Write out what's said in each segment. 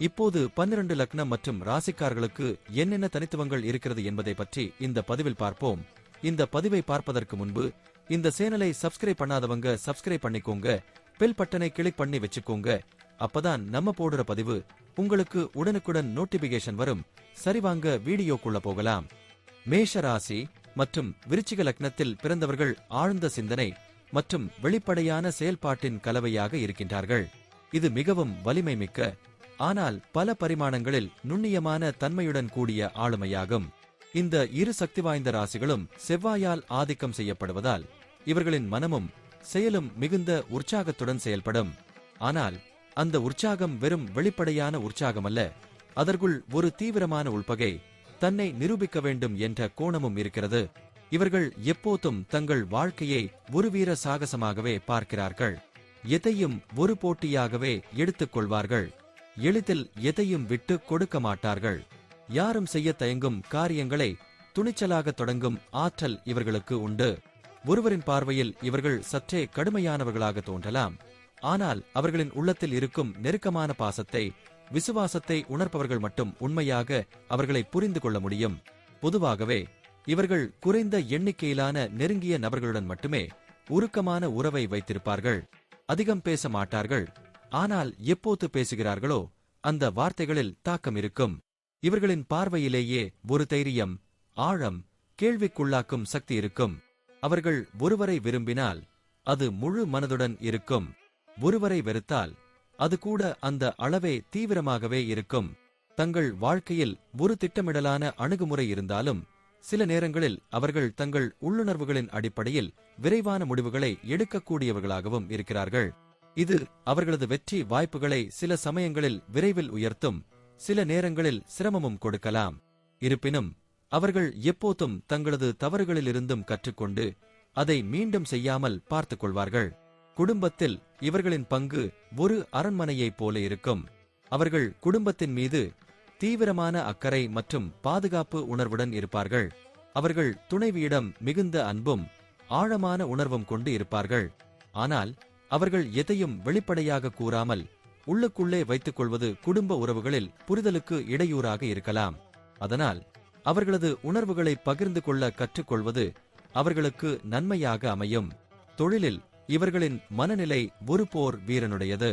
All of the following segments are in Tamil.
இப்போது பன்னிரண்டு லக்னம் மற்றும் ராசிக்காரர்களுக்கு என்னென்ன தனித்துவங்கள் இருக்கிறது என்பதை பற்றி இந்த பதிவில் பார்ப்போம். இந்த பதிவை பார்ப்பதற்கு முன்பு இந்த சேனலை சப்ஸ்கிரைப் பண்ணாதவங்க சப்ஸ்கிரைப் பண்ணிக்கோங்க பெல் பட்டனை கிளிக் பண்ணி வச்சுக்கோங்க. அப்பதான் நம்ம போடுற பதிவு உங்களுக்கு உடனுக்குடன் நோட்டிபிகேஷன் வரும். சரிவாங்க வீடியோக்குள்ள போகலாம். மேஷ ராசி மற்றும் விருச்சிக லக்னத்தில் பிறந்தவர்கள் ஆழ்ந்த சிந்தனை மற்றும் வெளிப்படையான செயல்பாட்டின் கலவையாக இருக்கின்றார்கள். இது மிகவும் வலிமை மிக்க ஆனால் பல பரிமாணங்களில் நுண்ணியமான தன்மையுடன் கூடிய ஆளுமையாகும். இந்த இரு சக்தி வாய்ந்த ராசிகளும் செவ்வாயால் ஆதிக்கம் செய்யப்படுவதால் இவர்களின் மனமும் செயலும் மிகுந்த உற்சாகத்துடன் செயல்படும். ஆனால் அந்த உற்சாகம் வெறும் வெளிப்படையான உற்சாகமல்ல. அதற்குள் ஒரு தீவிரமான உள்பகை தன்னை நிரூபிக்க வேண்டும் என்ற கோணமும் இருக்கிறது. இவர்கள் எப்போதும் தங்கள் வாழ்க்கையை ஒரு வீர சாகசமாகவே பார்க்கிறார்கள். எதையும் ஒரு போட்டியாகவே எடுத்துக் கொள்வார்கள் எளிதில் எதையும் விட்டு கொடுக்க மாட்டார்கள். யாரும் செய்ய தயங்கும் காரியங்களை துணிச்சலாக தொடங்கும் ஆற்றல் இவர்களுக்கு உண்டு. ஒருவரின் பார்வையில் இவர்கள் சற்றே கடுமையானவர்களாக தோன்றலாம். ஆனால் அவர்களின் உள்ளத்தில் இருக்கும் நெருக்கமான பாசத்தை விசுவாசத்தை உணர்ப்பவர்கள் மட்டும் உண்மையாக அவர்களை புரிந்து கொள்ள முடியும். பொதுவாகவே இவர்கள் குறைந்த எண்ணிக்கையிலான நெருங்கிய நபர்களுடன் மட்டுமே உருக்கமான உறவை வைத்திருப்பார்கள். அதிகம் பேச மாட்டார்கள். ஆனால் எப்போது பேசுகிறார்களோ அந்த வார்த்தைகளில் தாக்கம் இருக்கும். இவர்களின் பார்வையிலேயே ஒரு தைரியம் ஆழம் கேள்விக்குள்ளாக்கும் சக்தி இருக்கும். அவர்கள் ஒருவரை விரும்பினால் அது முழு மனதுடன் இருக்கும். ஒருவரை வெறுத்தால் அது கூட அந்த அளவே தீவிரமாகவே இருக்கும். தங்கள் வாழ்க்கையில் ஒரு திட்டமிடலான அணுகுமுறை இருந்தாலும் சில நேரங்களில் அவர்கள் தங்கள் உள்ளுணர்வுகளின் அடிப்படையில் விரைவான முடிவுகளை எடுக்கக்கூடியவர்களாகவும் இருக்கிறார்கள். இது அவர்களது வெற்றி வாய்ப்புகளை சில சமயங்களில் விரைவில் உயர்த்தும் சில நேரங்களில் சிரமமும் கொடுக்கலாம். இருப்பினும் அவர்கள் எப்போதும் தங்களது தவறுகளிலிருந்தும் கற்றுக்கொண்டு அதை மீண்டும் செய்யாமல் பார்த்துக் கொள்வார்கள். குடும்பத்தில் இவர்களின் பங்கு ஒரு அரண்மனையைப் போல இருக்கும். அவர்கள் குடும்பத்தின் மீது தீவிரமான அக்கறை மற்றும் பாதுகாப்பு உணர்வுடன் இருப்பார்கள். அவர்கள் துணைவியிடம் மிகுந்த அன்பும் ஆழமான உணர்வும் கொண்டு இருப்பார்கள். ஆனால் அவர்கள் எதையும் வெளிப்படையாக கூறாமல் உள்ளுக்குள்ளே வைத்துக் கொள்வது குடும்ப உறவுகளில் புரிதலுக்கு இடையூறாக இருக்கலாம். அதனால் அவர்களது உணர்வுகளை பகிர்ந்து கொள்ள கற்றுக்கொள்வது அவர்களுக்கு நன்மையாக அமையும். தொழிலில் இவர்களின் மனநிலை ஒரு போர் வீரனுடையது.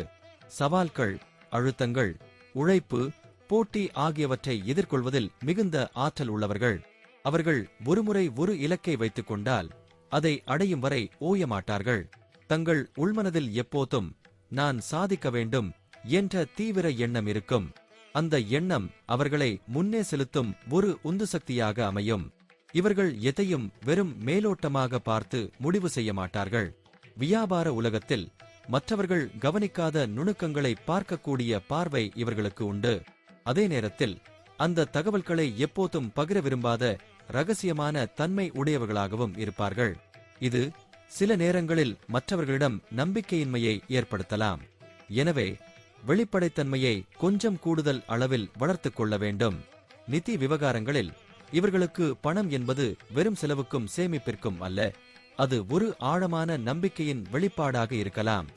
சவால்கள் அழுத்தங்கள் உழைப்பு போட்டி ஆகியவற்றை எதிர்கொள்வதில் மிகுந்த ஆற்றல் உள்ளவர்கள். அவர்கள் ஒருமுறை ஒரு இலக்கை வைத்துக் கொண்டால் அதை அடையும் வரை ஓயமாட்டார்கள். தங்கள் உள்மனதில் எப்போதும் நான் சாதிக்க வேண்டும் என்ற தீவிர எண்ணம் இருக்கும். அந்த எண்ணம் அவர்களை முன்னே செலுத்தும் ஒரு உந்து சக்தியாக அமையும். இவர்கள் எதையும் வெறும் மேலோட்டமாக பார்த்து முடிவு செய்ய மாட்டார்கள். வியாபார உலகத்தில் மற்றவர்கள் கவனிக்காத நுணுக்கங்களை பார்க்கக்கூடிய பார்வை இவர்களுக்கு உண்டு. அதே நேரத்தில் அந்த தகவல்களை எப்போதும் பகிர விரும்பாத ரகசியமான தன்மை உடையவர்களாகவும் இருப்பார்கள். இது சில நேரங்களில் மற்றவர்களிடம் நம்பிக்கையின்மையை ஏற்படுத்தலாம். எனவே வெளிப்படைத்தன்மையை கொஞ்சம் கூடுதல் அளவில் வளர்த்துக் கொள்ள வேண்டும். நிதி விவகாரங்களில் இவர்களுக்கு பணம் என்பது வெறும் செலவுக்கும் சேமிப்பிற்கும் அல்ல. அது ஒரு ஆழமான நம்பிக்கையின் வெளிப்பாடாக இருக்கலாம்.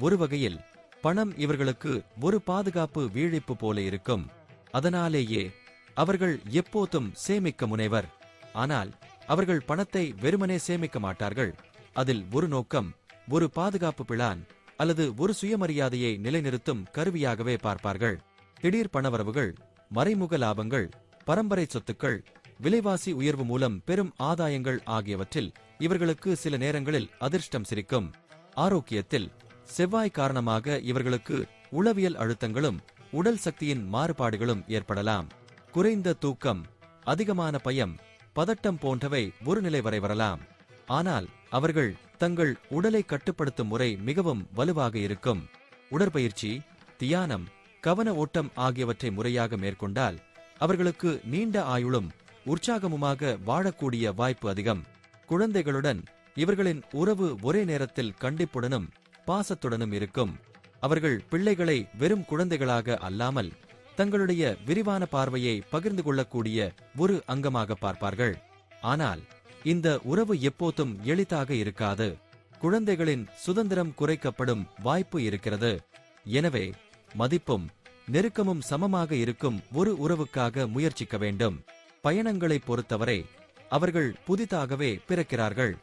ஒரு வகையில் பணம் இவர்களுக்கு ஒரு பாதுகாப்பு வீழிப்பு போல இருக்கும். அதனாலேயே அவர்கள் எப்போதும் சேமிக்க முனைவர். ஆனால் அவர்கள் பணத்தை வெறுமனே சேமிக்க மாட்டார்கள். அதில் ஒரு நோக்கம் ஒரு பாதுகாப்பு பிளான் அல்லது ஒரு சுயமரியாதையை நிலைநிறுத்தும் கருவியாகவே பார்ப்பார்கள். திடீர் பணவரவுகள் மறைமுக லாபங்கள் பரம்பரை சொத்துக்கள் விலைவாசி உயர்வு மூலம் பெரும் ஆதாயங்கள் ஆகியவற்றில் இவர்களுக்கு சில நேரங்களில் அதிர்ஷ்டம் சிரிக்கும். ஆரோக்கியத்தில் செவ்வாய் காரணமாக இவர்களுக்கு உளவியல் அழுத்தங்களும் உடல் சக்தியின் மாறுபாடுகளும் ஏற்படலாம். குறைந்த தூக்கம் அதிகமான பயம் பதட்டம் போன்றவை ஒரு நிலை வரை வரலாம். ஆனால் அவர்கள் தங்கள் உடலை கட்டுப்படுத்தும் முறை மிகவும் வலுவாக இருக்கும். உடற்பயிற்சி தியானம் கவன ஓட்டம் ஆகியவற்றை முறையாக மேற்கொண்டால் அவர்களுக்கு நீண்ட ஆயுளும் உற்சாகமுமாக வாழக்கூடிய வாய்ப்பு அதிகம். குழந்தைகளுடன் இவர்களின் உறவு ஒரே நேரத்தில் கண்டிப்புடனும் பாசத்துடனும் இருக்கும். அவர்கள் பிள்ளைகளை வெறும் குழந்தைகளாக அல்லாமல் தங்களுடைய விரிவான பார்வையை பகிர்ந்து கொள்ளக்கூடிய ஒரு அங்கமாக பார்ப்பார்கள். ஆனால் இந்த உறவு எப்போதும் எளிதாக இருக்காது. குழந்தைகளின் சுதந்திரம் குறைக்கப்படும் வாய்ப்பு இருக்கிறது. எனவே மதிப்பும் நெருக்கமும் சமமாக இருக்கும் ஒரு உறவுக்காக முயற்சிக்க வேண்டும். பயணங்களை பொறுத்தவரை அவர்கள் புதிதாகவே பிறக்கிறார்கள்.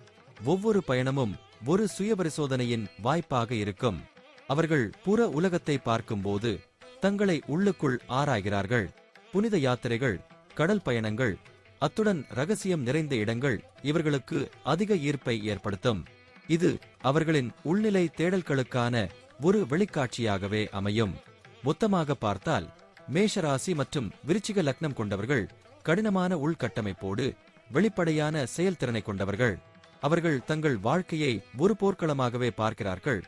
ஒவ்வொரு பயணமும் ஒரு சுயபரிசோதனையின் வாய்ப்பாக இருக்கும். அவர்கள் புற உலகத்தை பார்க்கும்போது தங்களை உள்ளுக்குள் ஆராய்கிறார்கள். புனித யாத்திரைகள் கடல் பயணங்கள் அத்துடன் ரகசியம் நிறைந்த இடங்கள் இவர்களுக்கு அதிக ஈர்ப்பை ஏற்படுத்தும். இது அவர்களின் உள்நிலை தேடல்களுக்கான ஒரு வெளிக்காட்சியாகவே அமையும். மொத்தமாக பார்த்தால் மேஷராசி மற்றும் விருச்சிக லக்னம் கொண்டவர்கள் கடினமான உள்கட்டமைப்போடு வெளிப்படையான செயல்திறனை கொண்டவர்கள். அவர்கள் தங்கள் வாழ்க்கையை ஒரு போர்க்களமாகவே பார்க்கிறார்கள்.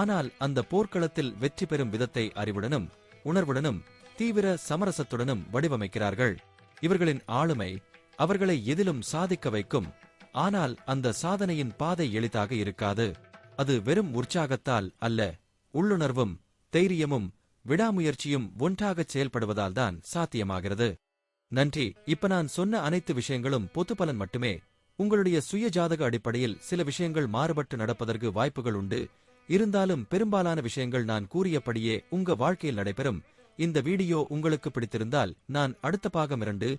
ஆனால் அந்த போர்க்களத்தில் வெற்றி பெறும் விதத்தை அறிவுடனும் உணர்வுடனும் தீவிர சமரசத்துடனும் வடிவமைக்கிறார்கள். இவர்களின் ஆளுமை அவர்களை எதிலும் சாதிக்க வைக்கும். ஆனால் அந்த சாதனையின் பாதை எளிதாக இருக்காது. அது வெறும் உற்சாகத்தால் அல்ல உள்ளுணர்வும் தைரியமும் விடாமுயற்சியும் ஒன்றாகச் செயல்படுவதால் தான் சாத்தியமாகிறது. நன்றி. இப்ப நான் சொன்ன அனைத்து விஷயங்களும் பொது பலன் மட்டுமே. உங்களுடைய சுய ஜாதக அடிப்படையில் சில விஷயங்கள் மாறுபட்டு நடப்பதற்கு வாய்ப்புகள் உண்டு. இருந்தாலும் பெரும்பாலான விஷயங்கள் நான் கூறியபடியே உங்க வாழ்க்கையில் நடைபெறும். இந்த வீடியோ உங்களுக்கு பிடித்திருந்தால் நான் அடுத்த பாகம் இரண்டு